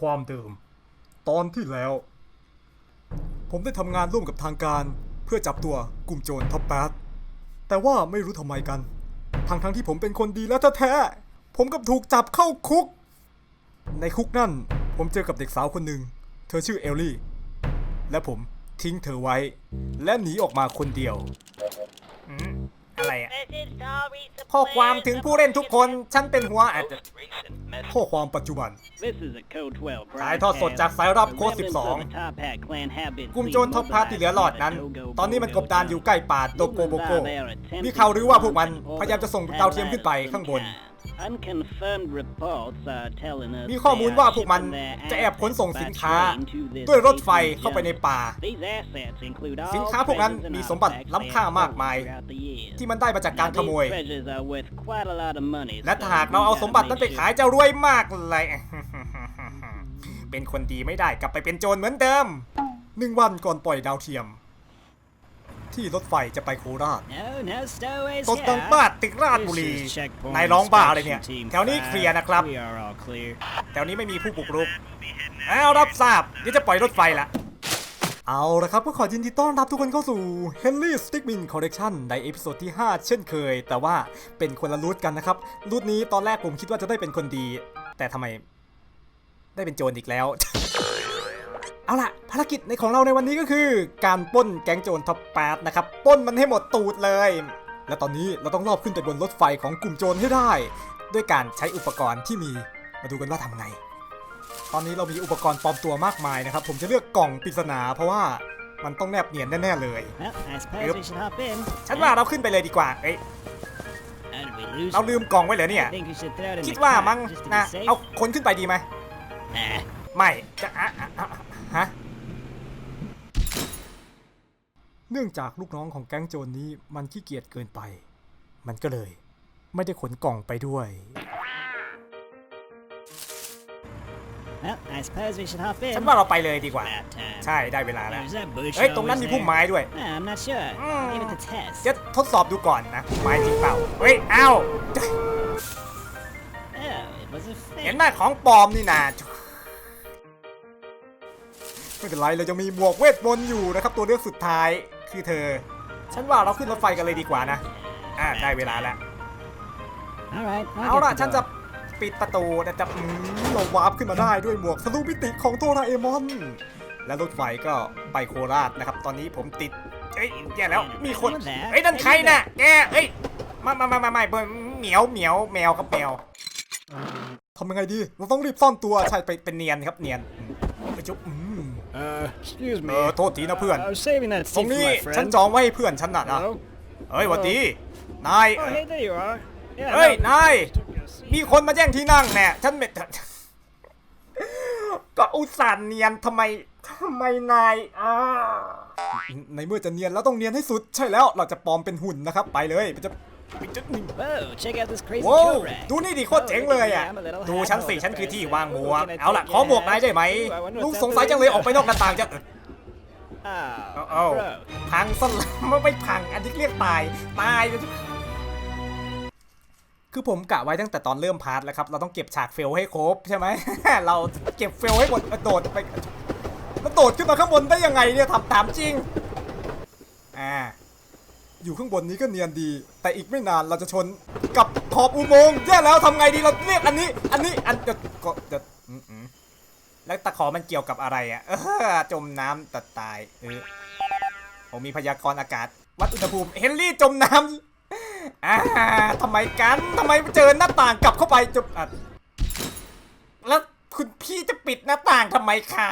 ความเดิม ตอนที่แล้ว ผมได้ทำงานร่วมกับทางการ เพื่อจับตัวกลุ่มโจรท็อปแปดแต่ว่าไม่รู้ทำไมกันทั้งทั้งๆที่ผมเป็นคนดีและแท้ๆผมกับถูกจับเข้าคุก ในคุกนั่น ผมเจอกับเด็กสาวคนหนึ่ง เธอชื่อเอลลี่ และผมทิ้งเธอไว้ และหนีออกมาคนเดียวอะไรอะข้อความถึงผู้เล่นทุกคน ฉันเป็นหัวอาจจะ ข้อความปัจจุบัน ถ่ายทอดสดจากสายรับโค้ด12 12กลุ่มโจรท็อปพาร์ทที่เหลือหลอดนั้น ตอนนี้มันกบดานอยู่ใกล้ป่าโตโกโบโก มีข่าวหรือว่าพวกมันพยายามจะส่งดาวเทียมขึ้นไปข้างบน มีมีข้ข้ออมูมูลลว่าว่าพพววกกมัมันนจะจะแอแอบบขขนนส่ส่งงสิสินนค้าค้า ด้ด้ววยยรรถถไฟไฟเข้าเข้าไปไปในในป่าป่าสิสินนค้าค้าพพววกกนั้นั้นนมีมีสสมมบับัติติล้ำล้ำค่าามค่ามากกมามายยที่ที่มัมันนได้ได้มามาจาจากกกาการรขขโมโมยยที่ที่มัมันนได้ได้มามาจาจากกกาการรขขโมโมยยและและถ้าถ้าหาหากกเราเราเอาเอาสสมมบับัติตินั้นั้นนไปไปขาขายยเจ้าจะรรววยยมามากกเลเลยยเป็นคนดีไม่ไม่ได้ได้กกลัลับบไปไปเป็เป็นนโจโจรรเหเหมืมืออนนเดิเดิมมหนึ่งวั ทียมที่ที่รรถถไฟไฟจะไปโคราชตบุบุรีรีนานายยร้ร้อองงบ้าบ้าเลเลยยเนี่เนี่ยยแถแถววนี้นี้เคเคลีลียยร์ร์นะนะคครัรับบแถวนี้ไม่มีผู้บุกรุกอ้าวรับทราบเดี๋ยวจะปล่อยรถไฟละเอาละครับก็ขอยินดีต้อนรับทุกคนเข้าสู่ Henry Stickmin Collection ในเอพิโซดที่ 5 เช่นเคย แต่ว่าเป็นคนละรูทกันนะครับรูทนี้ตอนแรกผมคิดว่าจะได้เป็นคนดี แต่ทำไม ได้เป็นโจรอีกแล้ว เอาล่ะ ภารกิจในของเราในวันนี้ก็คือ การปล้นแก๊งโจรท็อปแปดนะครับปล้นมันให้หมดตูดเลย และตอนนี้เราต้องรอบขึ้นไปบนรถไฟของกลุ่มโจรให้ได้ ด้วยการใช้อุปกรณ์ที่มีมาดูกันว่าทำไง ตอนนี้เรามีอุปกรณ์ปลอมตัวมากมายนะครับ ผมจะเลือกกล่องปริศนาเพราะว่ามันต้องแนบเนียนแน่ๆเลยฉันว่าเราขึ้นไปเลยดีกว่าเอ้ยเราลืมกล่องไว้เหรอเนี่ย คิดว่ามั้งนะ เอาคนขึ้นไปดีไหม ไม่ จะอะอะอะ ฮะ เนื่องจากลูกน้องของแก๊งโจรนี้มันขี้เกียจเกินไป มันก็เลย ไม่ได้ขนกล่องไปด้วยฉันว่าเราไปเลยดีกว่าใช่ได้เวลาแล้วเฮ้ยตรงนั้นมีพุ่มไม้ด้วย I'm not sure. Mm. Give it a test. จะทดสอบดูก่อนนะ ไม้จริงเปล่า เฮ้ยเอ้า Oh, it was a เห็น fake. ไหมของปลอมนี่นา ไม่เป็นไรเรายังมีหมวกเวทมนต์อยู่นะครับ ตัวเลือกสุดท้ายคือเธอ ฉันว่าเราขึ้นรถไฟกันเลยดีกว่านะ อ่าได้เวลาแล้ว All right. I'll เอา get ล่ะ the ฉันจะ door. ปิดประตูแต่จะอืมเราวาร์ปขึ้นมาได้ด้วยหมวกสลูมิติของโดราเอมอน และรถไฟก็ไปโคราชนะครับ ตอนนี้ผมติดเอ้ยแย่แล้วมีคนเฮ้ยนั่นใครน่ะแกเอ้ยมามามามามาเหมียวเหมียวแมวครับแมวทำยังไงดี เราต้องรีบซ่อนตัวใช่ไปเป็นเนียนครับเนียนอืมไป จุ๊บอืม Uh, excuse เอ me. อโทษทีนะเพื่อน I was saving that ตรง seat นี้ for my ฉัน friend. จองไว้ให้เพื่อนฉันน่ะนะ Hello? เฮ้ยหวัดดี นาย Oh, hey, there you are. Yeah, เฮ้ย no, นาย took your seat. มีคนมาแย่งที่นั่งแน่ฉันไม่ก็อุตส่าห์เนียนทำไมทำไมนายอ่าในเมื่อจะเนียนแล้วต้องเนียนให้สุด ใช่แล้วเราจะปลอมเป็นหุ่นนะครับ ไปเลยมันจะ มันจะ Whoa, check out this crazy ว้าว coat rack. ดูนี่ดิโคตรเจ๋งเลยอะ ดูฉันสิฉันคือที่วางหมวก เอาล่ะ ขอหมวกนายได้ไหมลุงสงสัยจังเลยออกไปนอกหน้าต่างจะ Oh, เอ้า bro. พังสลับไม่ไม่พัง อันนี้เรียกตาย ตายคือผมกะไว้ตั้งแต่ตอนเริ่มพาร์ทแล้วครับ เราต้องเก็บฉากเฟลให้ครบใช่ไหม เราเก็บเฟลให้หมดโดดไปมันโดดขึ้นมาข้างบนได้ยังไงเนี่ยถามถามจริง อ่า อยู่ข้างบนนี้ก็เนียนดี แต่อีกไม่นานเราจะชนกับขอบอุโมงค์แย่แล้วทำไงดีเราเรียกอันนี้ อันนี้อันจะก็จะอืมอืมแล้วตะขอมันเกี่ยวกับอะไรอะเออจมน้ำตัดตายเออผมมีพยากรณ์อากาศ วัดอุณหภูมิเฮนรี่จมน้ำอ่าทำไมกันทำไมเจอหน้าต่างกลับเข้าไปจมอะแล้วคุณพี่จะปิดหน้าต่างทำไมคะ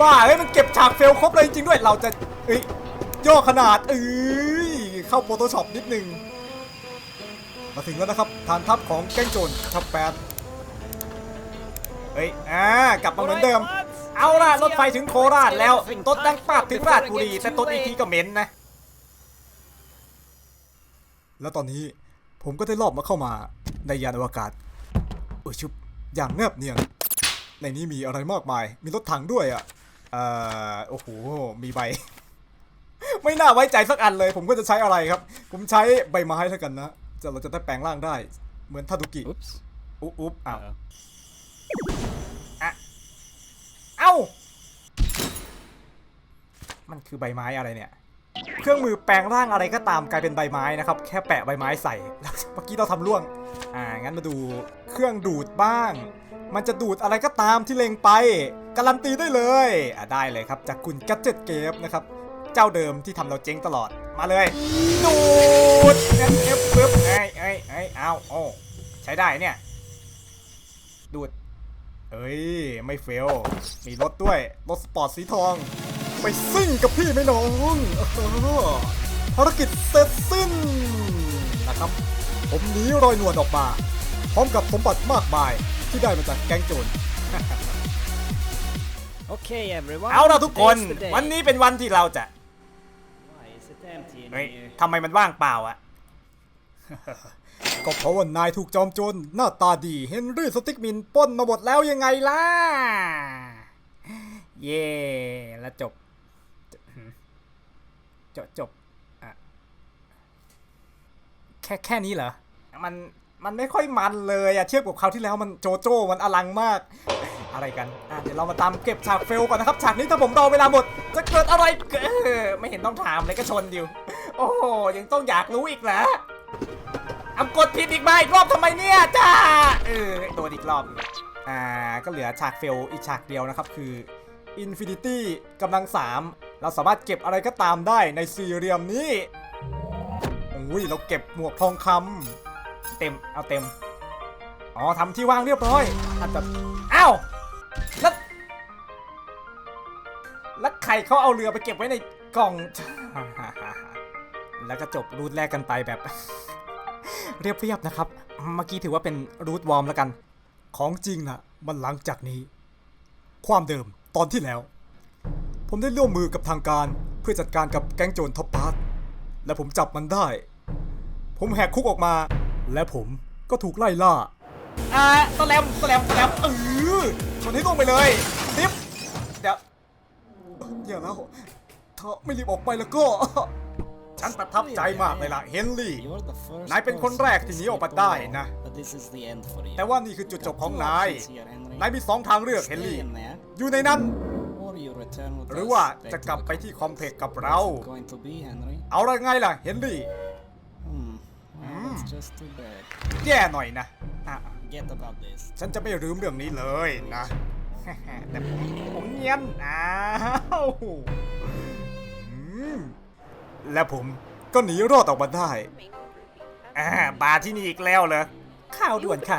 บ้าเฮ้ยมันเก็บฉากเฟลครบเลยจริงๆด้วยเราจะเอ้ย ย่อขนาดเอ้ยเข้า Photoshop นิดนึง มาถึงแล้วนะครับ ฐานทัพของแก๊งโจรทัพแปดเฮ้ย อ่ากลับมาเหมือนเดิม เอาล่ะ รถไฟถึงโคราชแล้วตดดังปาดถึงราชบุรี แต่ตดอีกทีก็เหม็นนะ แล้วตอนนี้ผมก็ได้รอบมาเข้ามาในยานอวกาศเออชุบอย่างแนบเนียน ในนี้มีอะไรมากมาย มีรถถังด้วยอะ เอ่อ โอ้โห มีใบ ไม่น่าไว้ใจสักอันเลย ผมก็จะใช้อะไรครับ ผมใช้ใบไม้แล้วกันนะจะเราจะได้แปลงร่างได้ เหมือนทาดุกิ Oops. อุ๊บอุ๊บอ้าว Uh-oh. อะเอ้า มันคือใบไม้อะไรเนี่ย เครื่องมือแปลงร่างอะไรก็ตามกลายเป็นใบไม้นะครับ แค่แปะใบไม้ใส่แล้วเมื่อกี้เราทำร่วง อ่า งั้นมาดูเครื่องดูดบ้าง มันจะดูดอะไรก็ตามที่เล็งไป การันตีได้เลย อะได้เลยครับ จากคุณกัจเจ็ตเกฟนะครับ เจ้าเดิมที่ทำเราเจ๊งตลอดมาเลยดูดงั้นเอฟปึ๊บไอ้ไอ้ไอ้เอาโอ้ใช้ได้เนี่ย ดูด เอ้ย ไม่เฟล มีรถด้วย รถสปอร์ตสีทอง ไปซิ่งกับพี่ไหมน้องเออภารกิจเสร็จสิ้นนะครับ ผมหนีรอยนวลออกมา พร้อมกับสมบัติมากมายที่ได้มาจากแก๊งโจร Okay, everyone. เอาละทุกคน today's the day. วันนี้เป็นวันที่เราจะ Why is it empty in เฮ้ย here? ทำไมมันว่างเปล่าอะ ก็เพราะว่านายถูกจอมโจรหน้าตาดีเฮนรี่สติกมินปล้นมาหมดแล้วยังไงล่ะ เย่แล้วจบ จบจบอะแค่แค่นี้เหรอ มันมันไม่ค่อยมันเลยอะเทียบกับคราวที่แล้วมันโจโจ้มันอลังมาก อะไรกัน อะเดี๋ยวเรามาตามเก็บฉากเฟลก่อนนะครับฉากนี้ถ้าผมรอเวลาหมด จะเกิดอะไรเกิดไม่เห็นต้องถามเลยก็ชนอยู่ โอ้โหยังต้องอยากรู้อีกเหรออำกดผิดอีกมาอีกรอบทำไมเนี่ยจ้าเออโดนอีกรอบอ่าก็เหลือฉากเฟลอีกฉากเดียวนะครับคือ Infinity กำลัง 3 เราสามารถเก็บอะไรก็ตามได้ในสี่เหลี่ยมนี้อุ้ยเราเก็บหมวกทองคำเต็มเอาเต็มอ๋อทำที่ว่างเรียบร้อยอาจจะอ้าว ใครเขาเอาเรือไปเก็บไว้ในกล่อง แล้วก็จบรูทแรกกันไปแบบ เรียบๆนะครับ เมื่อกี้ถือว่าเป็นรูทวอร์มแล้วกัน ของจริงนะมันหลังจากนี้ ความเดิมตอนที่แล้ว ผมได้ร่วมมือกับทางการเพื่อจัดการกับแก๊งโจรท็อปพาร์ทและผมจับมันได้ ผมแหกคุกออกมา และผมก็ถูกไล่ล่า อ่าสแลมสแลมสแลมเออชนให้ล่วงไปเลยดิฟเดี๋ยว อย่าแล้ว ถ้าไม่รีบออกไปแล้วก็ ฉันประทับใจมากเลยล่ะเฮนรี่ You're the first นายเป็นคนแรกที่หนีออกมาได้นะ But this is the end for you. แต่ว่านี่คือจุดจบของนาย นายมีสองทางเลือกเฮน Stay รี่ in there, อยู่ในนั้น or you return with หรือ us ว่า back จะ to กลับ the ไปที่ complex. คอมเพล็กซ์กับเรา What's it going to be, Henry? เอาละไงล่ะเฮนรี่ Hmm. Well, that's just too bad. แย่หน่อยนะอะ Get about this. ฉันจะไม่ลืมเรื่องนี้เลยนะ แต่ผมผมเนียนอ้าวอืมและผมก็หนีรอดออกมาได้อ่าบาร์ที่นี่อีกแล้วเหรอข่าวด่วนค่ะ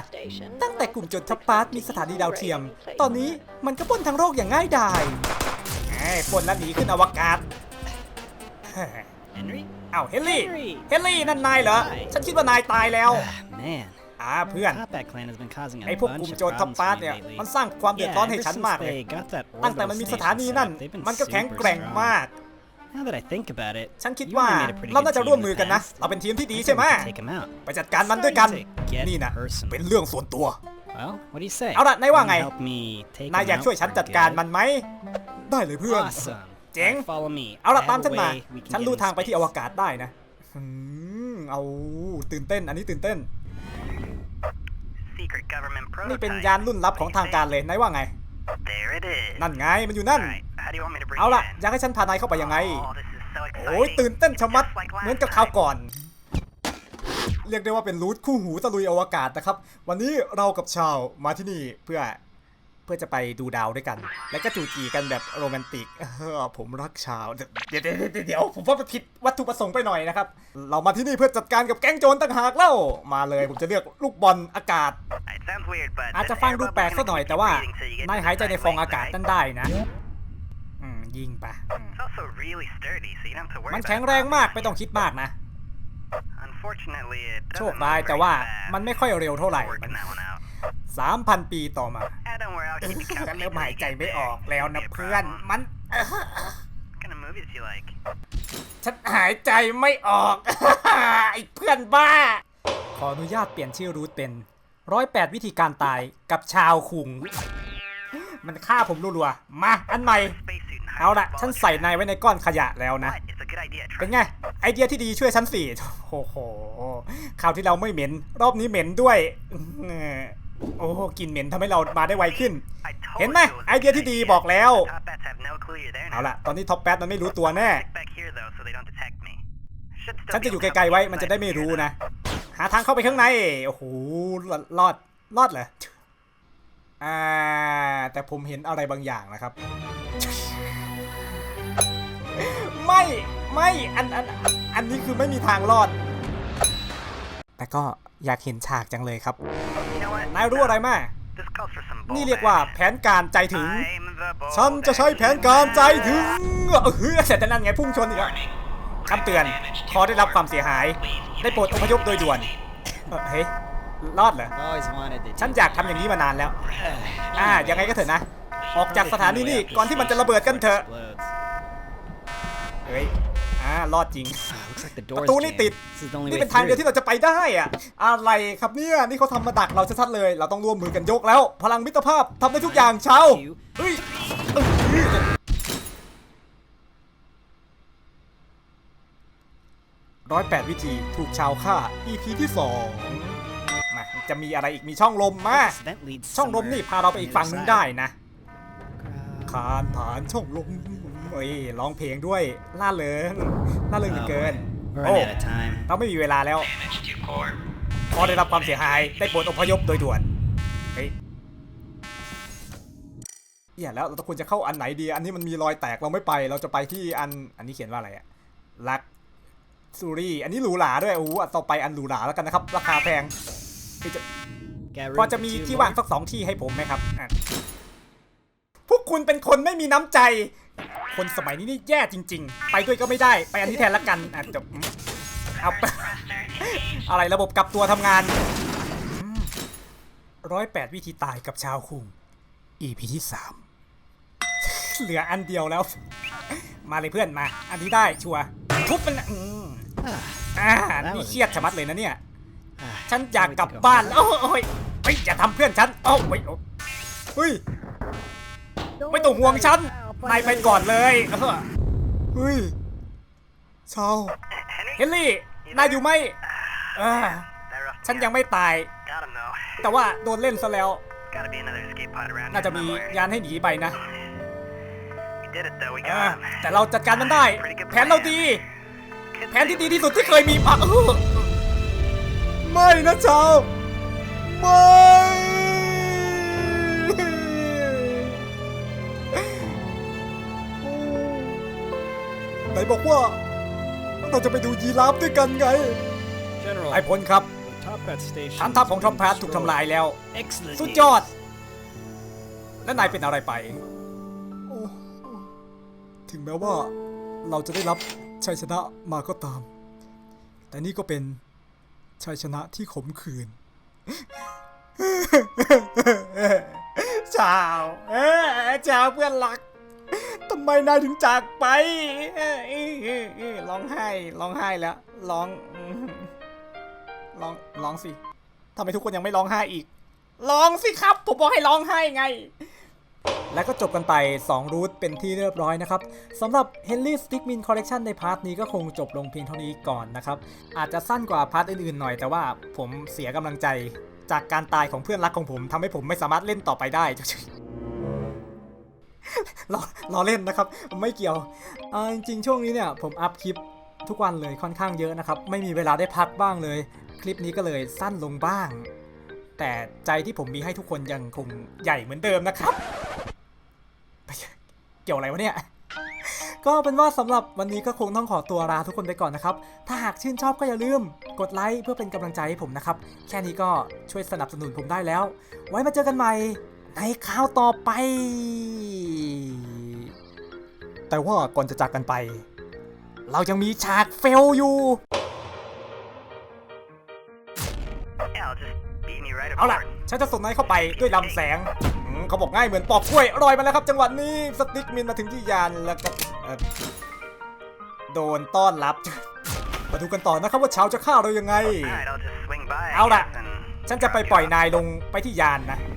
ตั้งแต่กลุ่มจนทัพปาร์ตมีสถานีดาวเทียม ตอนนี้มันก็ปล้นทั้งโลกอย่างง่ายดายไอ้ปล้นแล้วหนีขึ้นอวกาศ Henry? อ้าวเฮนรี่ Henry เฮนรี่นั่นนายเหรอ ฉันคิดว่านายตายแล้ว Ah, man. อ่าเพื่อน Combat Clan has been causing a ไอ้พวกก bunch ลุ่ม of โจรทัพ problems ปา for ร์ต me เนี่ย lately. มันสร้างความเดือด Yeah, ร้อนให้ ever ฉัน since มากเลย they got that ตั้งแต่มันมีสถานีนั่น orbital station set up, they've been มันก็แข็ง super แกร่ง strong. มาก Now that I think about it, ฉันคิด you ว่า and I made a pretty เรา good น่าจะ team ร่วม in มือ the กันนะ past. เราเป็นทีมที่ดี I ใช่ think ไหม we can take 'em out. ไปจัดการมันด้วยกัน Get นี่นะ personal. เป็นเรื่องส่วนตัว Well, what do you say? เอาล่ะนายว่าไง Help me take นาย 'em อยาก out ช่วยฉัน for จัดการ good? มันไหม ได้เลยเพื่อน Awesome. เจ๋ง Alright, follow me. เอาล่ะ I have ตาม a ฉันมา way we can ฉัน get รู้ into ทางไปที่ space. อวกาศได้นะอืมเอาตื่นเต้น อันนี้ตื่นเต้น Secret government นี่เป็น prototype. ยานรุ่นลับของทางการเลยนายว่าไง There it is. นั่นไงมันอยู่นั่น Alright, how do you want me to bring เอา you ล่ะ in? อยากให้ฉันพานายเข้าไปยังไง Oh, this is so exciting. โอ้ยตื่นเต้นชะมัด Just like last เหมือนกับคราว time. ก่อน เรียกได้ว่าเป็นรูทคู่หูตะลุยอวกาศนะครับ วันนี้เรากับชาวมาที่นี่เพื่อ เพื่อจะไปดูดาวด้วยกัน แล้วก็จูจีกันแบบโรแมนติกเออผมรักชาวเดี๋ยวเดี๋ยวเดี๋ยวเดี๋ยวผมว่าผิดวัตถุประสงค์ไปหน่อยนะครับ เรามาที่นี่เพื่อจัดการกับแก๊งโจรต่างหากเล่ามาเลยผมจะเลือกลูกบอลอากาศ It sounds weird, but อาจจะ this ฟัง air ดู bubble แปลก gonna สักหน่อย keep แต่ you ว่า breathing till you get นาย to หายใจ the ใน side ฟอง wing, อากาศ right? นั่นได้นะอืมยิงปะอืม It's also really sturdy, so you don't have to worry มัน about แข็ง it แรงมาก popping. ไม่ต้องคิดมากนะ Unfortunately, it โช doesn't ค move ร้าย very แต่ว่า fast. มันไม่ค่อยเร็วเท่าไหร่ Working that one out. 3,000 ปีต่อมา Ah, don't worry, I'll keep you ฉัน company เริ่ม till หาย you ใจ get ไม่ big. ออกแล้วนะ Won't be a เพื่อน problem. มัน What kind of movies do you like? ฉันหายใจไม่ออก ไอ้เพื่อนบ้า ขออนุญาตเปลี่ยนชื่อรูทเป็นร้อยแปดวิธีการตายกับชาวคุง มันฆ่าผมรัวๆ มาอันใหม่ Spacesuit and เอาละ hydrogen ฉัน ball ใส่ trap. นายไว้ในก้อนขยะแล้วนะ But it's a good idea. เป็น Trust ไง ไอเดียที่ดีช่วยฉันสิโอ้โห คราวที่เราไม่เหม็น รอบนี้เหม็นด้วยอื้อหือ โอ้กลิ่นเหม็นทำให้เรามาได้ไวขึ้น I told เห็นไหม you it was a ไอเดีย good ที่ดี idea. บอกแล้ว Top bats have no clue you're there เอา now. ละตอนนี้ท็อปแป๊ดมันไม่รู้ตัวแน่ Stick back here though, so they don't detect me. Should still ฉัน be จะอยู่ able to ไกลๆไว้ help มันจะได้ไม่ inside รู้ here, นะ though. หาทางเข้าไปข้างใน โอ้โหรอดรอดเหรออ่าแต่ผมเห็นอะไรบางอย่างนะครับ ไม่ไม่อันอันอันนี้คือไม่มีทางรอด แต่ก็ อยากเห็นฉากจังเลยครับ You know what? นายรู้อะไรมา This calls for some นี่ bold เรียกว่า action. แผนการใจถึง I'm the bold ฉันจะใช้แผนการใจถึง action เออเฮ้ยเสร็จแต่นั่นไงพุ่งชนอีกแล้วคำเตือนขอได้รับความเสียหาย ได้โปรดอพยพโดยด่วนเอ่อเฮ้ย รอดเหรอ Always wanted to. ฉัน do อยากทำอย่างนี้มานานแล้ว อ่า ยังไงก็เถอะนะ ออกจากสถานีนี่ก่อนที่มันจะระเบิดกันเถอะ explodes. เฮ้ย อ่า รอดจริง Ah, looks like the ป door's ระตูนี่ jammed. ติด This is the only นี่ way เป็นทางเดียว through. ที่เราจะไปได้อะอะไรครับเนี่ย นี่เขาทำมาดักเราชัดๆเลย เราต้องร่วมมือกันยกแล้ว พลังมิตรภาพทำได้ทุกอย่างเชาวเฮ้ยร้อยแปดวิธีถูกชาวฆ่า EP ที่สองมาจะมีอะไรอีกมีช่องลมมา This vent leads ช่องลม somewhere นี่พาเราไปอีกฝั่งนึง on the ได้ other นะ side. คานผ่านช่องลม เฮ้ยร้องเพลงด้วยล่าเริงล่าเริงเหลือเกิน We're โอ้ running out of time. เราไม่มีเวลาแล้วพอได้รับความเสียหายได้โปรดอพยพโดยด่วนเฮ้ยอย่าแล้วเราควรจะเข้าอันไหนดี อันนี้มันมีรอยแตกเราไม่ไป เราจะไปที่อันอันนี้เขียนว่าอะไรอะลักซูรี่อันนี้หรูหราด้วยโอ้โหอะต่อไปอันหรูหราแล้วกันนะครับ ราคาแพงคือจะ Got พอ room จะ for มี two ที่ more? ว่างสักสองที่ให้ผมไหมครับอะพวกคุณเป็นคนไม่มีน้ำใจ คนสมัยนี้นี่แย่จริง ๆ ไปด้วยก็ไม่ได้ ไปอันที่แทนละกันอะจบเอาอะไรระบบกลับตัวทำงานร้อยแปดวิธีตายกับชาวคุง EP ที่สามเหลืออันเดียวแล้ว มาเลยเพื่อนมา อันนี้ได้ชัวร์ทุบมันนะอืม Ah, อ่านี่เครียดชะมัดเลยนะเนี่ย ฉันอยากกลับบ้านโอ้ยเฮ้ยอย่าทำเพื่อนฉันโอ้ยโอ้ยเฮ้ยไม่ต้องห่วงฉัน นายไปก่อนเลยเออเฮ้ยชาว Henry? เฮนรี่นายอยู่ไหมเออ That roughed ฉัน me ยัง up. ไม่ตาย Got him though. แต่ว่าโดนเล่นซะแล้ว Gotta be another escape pod around น่า here จะมี somewhere. ยานให้หนีไปนะ We did it though. We เออ got him. แต่เราจัดการมันได้ แผนเราดี แผนที่ดีที่สุดที่เคยมีมาเออไม่นะชาวไม่ บอกว่า เราจะไปดูยีราฟด้วยกันไง General, ไอ้พลครับ the Top Bat station. ฐานทัพของทอมแพทถูกทำลายแล้ว Excellent. สุด news. ยอด และนายเป็นอะไรไปโอ้ถึงแม้ว่าเราจะได้รับชัยชนะมาก็ตาม แต่นี่ก็เป็นชัยชนะที่ขมขื่นชาวเอ้อชาวเพื่อนรักทำ ไมนายถึงจากไปร้องไห้ร้องไห้แล้วร้องร้องร้องสิทำไมทุกคนยังไม่ร้องไห้อีกร้องสิครับ ผมบอกให้ร้องไห้ไง และก็จบกันไป 2 รูทเป็นที่เรียบร้อยนะครับสำหรับ Henry Stickmin Collection ในพาร์ทนี้ก็คงจบลงเพียงเท่านี้ก่อนนะครับ อาจจะสั้นกว่าพาร์ทอื่นๆหน่อยแต่ว่าผมเสียกำลังใจจากการตายของเพื่อนรักของผมทำให้ผมไม่สามารถเล่นต่อไปได้ ล้อล้อเล่นนะครับไม่เกี่ยวจริงๆช่วงนี้เนี่ยผมอัพคลิปทุกวันเลยค่อนข้างเยอะนะครับ ไม่มีเวลาได้พักบ้างเลย คลิปนี้ก็เลยสั้นลงบ้าง แต่ใจที่ผมมีให้ทุกคนยังคงใหญ่เหมือนเดิมนะครับ เกี่ยวอะไรวะเนี่ย ก็เป็นว่าสำหรับวันนี้ก็คงต้องขอตัวลาทุกคนไปก่อนนะครับ ถ้าหากชื่นชอบก็อย่าลืม กดไลค์เพื่อเป็นกำลังใจให้ผมนะครับ แค่นี้ก็ช่วยสนับสนุนผมได้แล้ว ไว้มาเจอกันใหม่ ในคราวต่อไป แต่ว่าก่อนจะจากกันไป เรายังมีฉากเฟลอยู่ Yeah, I'll just beat me right เอาล่ะ aboard. ฉันจะส่งนายเข้าไปด้วยลำแสงอืมเขาบอกง่ายเหมือนปอกกล้วยลอยมาแล้วครับ จังหวะนี้สติ๊กมินมาถึงที่ยานแล้วก็เอ่อโดนต้อนรับมาดูกันต่อนะครับว่าเช้าจะฆ่าเรายังไง Alright, I'll just swing by. I เอาล่ะ guess, and ฉันจะไปปล่อยนายลงไปที่ยานนะนี่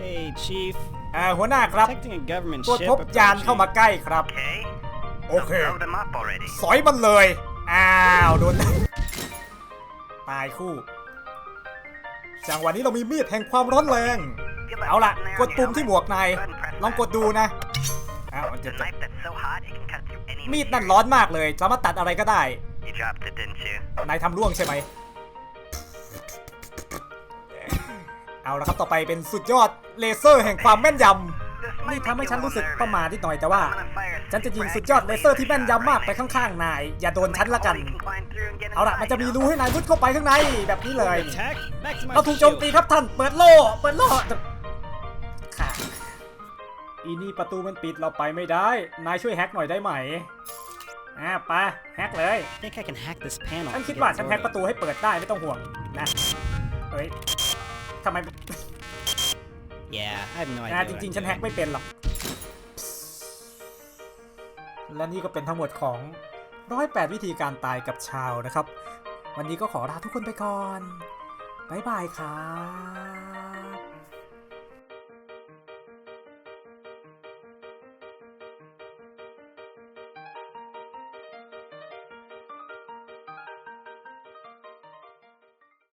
Hey, Chief. อ่าหัวหน้าครับ Detecting a government ตรวจ ship พบยานเข้ามา approaching. ใกล้ครับ Okay. โอเค So blow them up already. สอยมันเลย อ้าวโดน ตายคู่ จังหวะนี้เรามีมีดแห่งความร้อนแรงเอาล่ะกดปุ่มที่หมวกนายลองกดดูนะ อ้าวมันจะมีดนั่นร้อนมากเลย สามารถตัดอะไรก็ได้ You dropped it, didn't you? นายทำร่วงใช่ไหม เอาละครับต่อไปเป็นสุดยอดเลเซอร์แห่งความแม่นยำนี่ทำให้ฉันรู้สึกประหมานิดหน่อยแต่ว่า ฉันจะยิงสุดยอดเลเซอร์ที่แม่นยำมากไปข้างๆนาย อย่าโดนฉันละกัน เอาล่ะมันจะมีรูให้นายมุดเข้าไปข้างในแบบนี้เลย Attack. Back to my เราถูกโจม shield. ตีครับท่านเปิดโล่เปิดโล่ค่ะอีนี่ประตูมันปิดเราไปไม่ได้ นายช่วยแฮกหน่อยได้ไหมอ่าไปแฮกเลย I think I can hack this panel. ฉัน to คิด get ว่า the ฉัน door แฮก to ประตูให้เปิดได้ไม่ต้องห่วงนะเฮ้ยทำไม open. Yeah, I have no อ่า idea. จ what ริง I'm ๆฉันแฮก doing. ไม่เป็นหรอก และนี่ก็เป็นทั้งหมดของ 108 วิธีการตายกับชาวนะครับ วันนี้ก็ขอลาทุกคนไปก่อน บ๊ายบายครับ